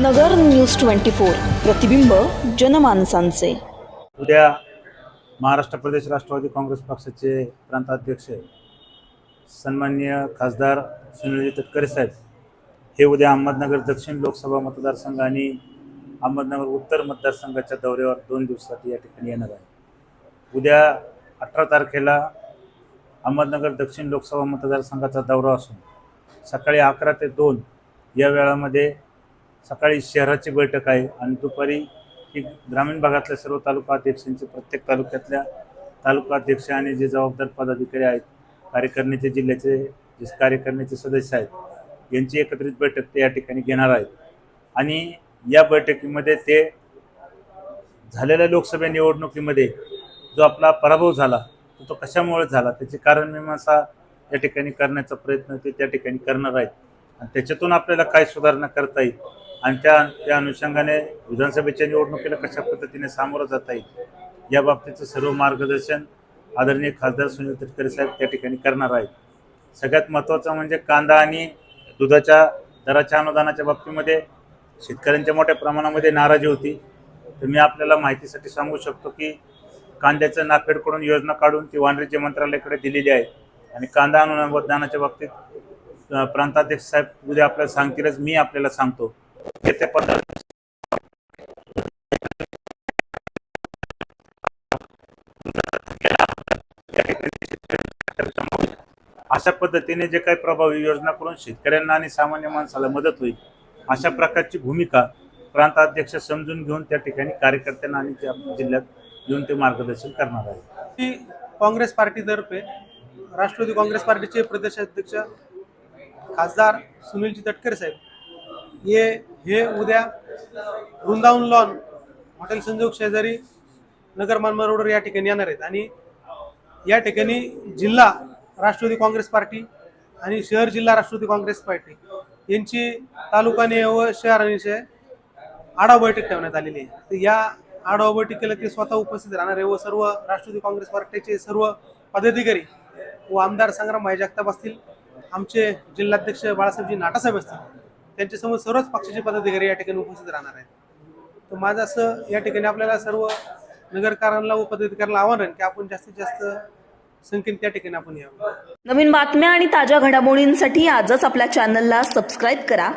नगर news twenty four. प्रतिबिंब जनमानसांचे. उद्या महाराष्ट्र प्रदेश राष्ट्रवादी काँग्रेस पक्षाचे प्रांताध्यक्ष सन्माननीय खासदार सुनीलजी तटकरे साहेब हे उद्या अहमदनगर दक्षिण लोकसभा मतदारसंघ आणि अहमदनगर उत्तर मतदारसंघाच्या दौऱ्यावर दोन दिवसात या ठिकाणी येणार आहे. उद्या अठरा तारखेला अहमदनगर दक्षिण लोकसभा मतदारसंघाचा दौरा असून सकाळी अकरा ते दोन या वेळामध्ये सकाळी शहराची बैठक आहे आणि दुपारी ही ग्रामीण भागातल्या सर्व तालुका अध्यक्षांचे प्रत्येक तालुक्यातल्या तालुका अध्यक्ष आणि जे जबाबदार पदाधिकारी आहेत कार्यकारिणीचे जिल्ह्याचे जे कार्यकारिणीचे सदस्य आहेत यांची एकत्रित बैठक ते या ठिकाणी घेणार आहेत. आणि या बैठकीमध्ये ते झालेल्या लोकसभा निवडणुकीमध्ये जो आपला पराभव झाला तो तो कशामुळे झाला त्याचे कारणमीमांसा या ठिकाणी करण्याचा प्रयत्न ते त्या ठिकाणी करणार आहेत. आणि त्याच्यातून आपल्याला काय सुधारणा करता येईल आणि त्या त्या अनुषंगाने विधानसभेच्या निवडणुकीला कशा पद्धतीने सामोरं जाता येईल या बाबतीचं सर्व मार्गदर्शन आदरणीय खासदार सुनील तटकरे साहेब त्या ठिकाणी करणार आहेत. सगळ्यात महत्त्वाचं म्हणजे कांदा आणि दुधाच्या दराच्या अनुदानाच्या बाबतीमध्ये शेतकऱ्यांच्या मोठ्या प्रमाणामध्ये नाराजी होती. तर मी आपल्याला माहितीसाठी सांगू शकतो की कांद्याचं नाफेडकडून योजना काढून ती वाणिज्य मंत्रालयाकडे दिलेली आहे. आणि कांदा अनुदानाच्या बाबतीत प्रांताध्यक्ष साहेब उद्या आपल्याला सांगतीलच मी आपल्याला सांगतो. अशा पद्धतीने जे काही प्रभावी योजना करून शेतकऱ्यांना आणि सामान्य माणसाला मदत होईल अशा प्रकारची भूमिका प्रांताध्यक्ष समजून घेऊन त्या ठिकाणी कार्यकर्त्यांना आणि त्या जिल्ह्यात येऊन ते मार्गदर्शन करणार आहे काँग्रेस पार्टीतर्फे राष्ट्रवादी काँग्रेस पार्टीचे प्रदेशाध्यक्ष खासदार सुनीलजी तटकरे साहेब हे हे उद्या वृंदावन लॉन हॉटेल संजोग शेजारी नगर मानमा रोडवर या ठिकाणी येणार आहेत. आणि या ठिकाणी जिल्हा राष्ट्रवादी काँग्रेस पार्टी आणि शहर जिल्हा राष्ट्रवादी काँग्रेस पार्टी यांची तालुकाने व शहराने आढावा बैठक ठेवण्यात आलेली आहे. तर या आढावा बैठकीला ते स्वतः उपस्थित राहणार आहे व सर्व राष्ट्रवादी काँग्रेस पार्टीचे सर्व पदाधिकारी व आमदार संग्राम भाई जगताप असतील. आमचे जिल्हाध्यक्ष बाळासाहेबजी नाटासाहेब असतील. त्यांच्यासमोर सर्वच पक्षाचे पदाधिकारी या ठिकाणी उपस्थित राहणार आहेत. तर माझं असं या ठिकाणी आपल्याला सर्व नगरकारांना व पदाधिकाऱ्यांना आव्हान आहे की आपण जास्तीत जास्त संख्येने त्या ठिकाणी आपण यावं. नवीन बातम्या आणि ताज्या घडामोडींसाठी आजच आपल्या चॅनलला सबस्क्राईब करा.